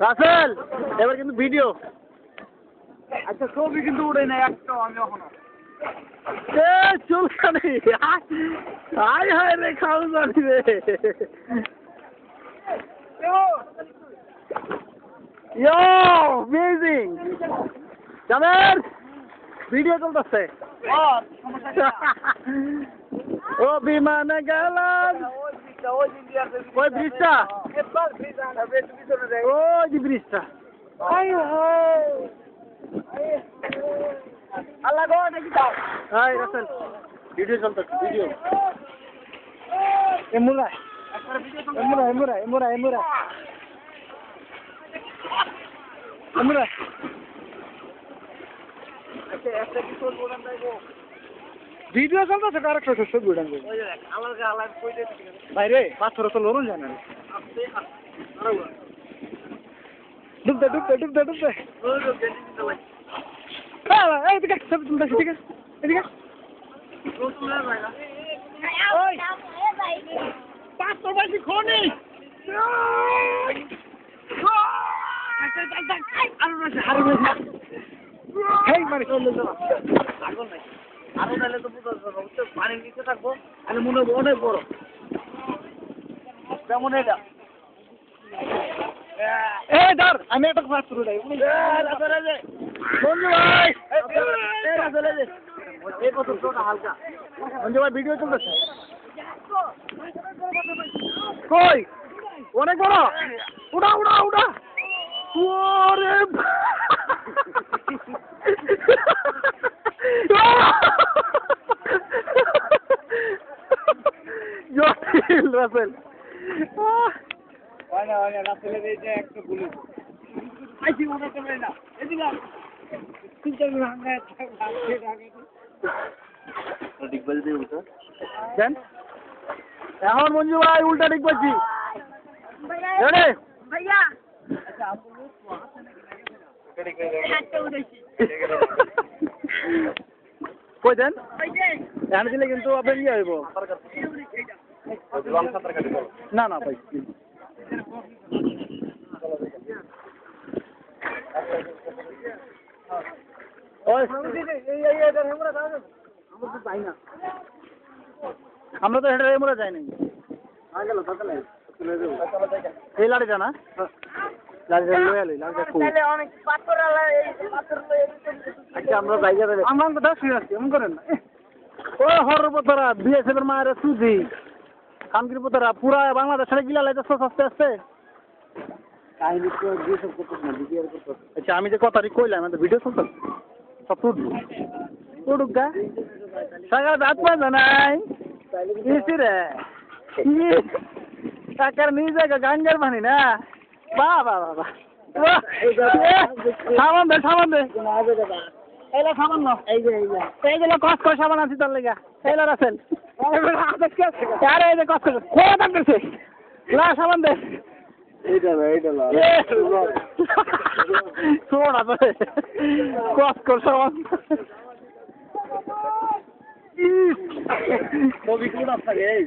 রাসেল এবার কিন্তু ভিডিও। আচ্ছা ছবি কিন্তু উড়ে নাই একটাও আমি এখনও এ চুলকানি। হাই হাই রে খাও জানি রে। ইয়ো! অ্যামেজিং জানেন ভিডিও চলতেছে। ও বিমানে গেলাম। ওই ব্রিজটা? ওই যে ব্রিজটা। আল্লাহ গো নাকি দাও। হাই রাসেল ভিডিও চলতেছে ভিডিও। এমুরা এমুরা এমুরা এমুরা এমুরা এমুরা আচ্ছা একটা কি তোর বলান যাইবো ভিডিও চলতেছে কারেক্ট ছবি উড়ান যাইবো ওই যে দেখ, আমার গা আলাদা কই দে বাইরে পাথর তো লড়ুন জানা ডুবতে ডুবতে ডুবতে ডুবতে। এইদিকে ছবি তুলতেছি ঠিক আছে এদিকে। পাথর বাজি খনি। হেই মানে আগুন নাই আগুন নাইলে তো পারব বুঝছ? পানির নিচে থাকব আমি মনে হব অনেক বড়। কেমন এটা? ধর আমি একটা উড়াই বন্ধু ভাই কত ছোট হালকা। বন্ধু ভাই ভিডিও চলতেছে কই? অনেক বড়? উড়া উড়া উড়া ওরে জটিল রাসেল হয় না হয় না রাস্তায় এই যে একটা গুলি আইসি মনে না এদিকে দেন এখন মঞ্জু ভাই উল্টা ঠিক হাতটা উঠেছি কই দেন? এখানে দিলে কিন্তু আপনার ইয়ে হইব। না না ভাই আমরা তো হেঁটে যাই নাই। এই লাড়িটা না। আমরা জায়গা দেবে আমার কথা শুয়ে আছি এমন করেন না। ও হর পতরা বিএসএফ এর মায়ের সুজি। কামকির পতরা পুরা বাংলাদেশের গিলা লাইতেছ আস্তে তো আচ্ছা আমি যে কথাটি কইলাম আমাদের ভিডিও চলতে সব গা। নাই। রে টাকার গাঙ্গের পানি না। বা বা বা বা সাবান দে সাবান দে। এইলা সাবান ন এই যে এই যে। এইগুলো কস করে সাবান আছি তোর লেগা। এইলা রাখেন আরে এই যে কস করে কোয়া থাকতেছে লা সাবান দে। এইটা না এইটা না শোন আপনি কস কর সাবান। ছবি কোন আপনাকে এই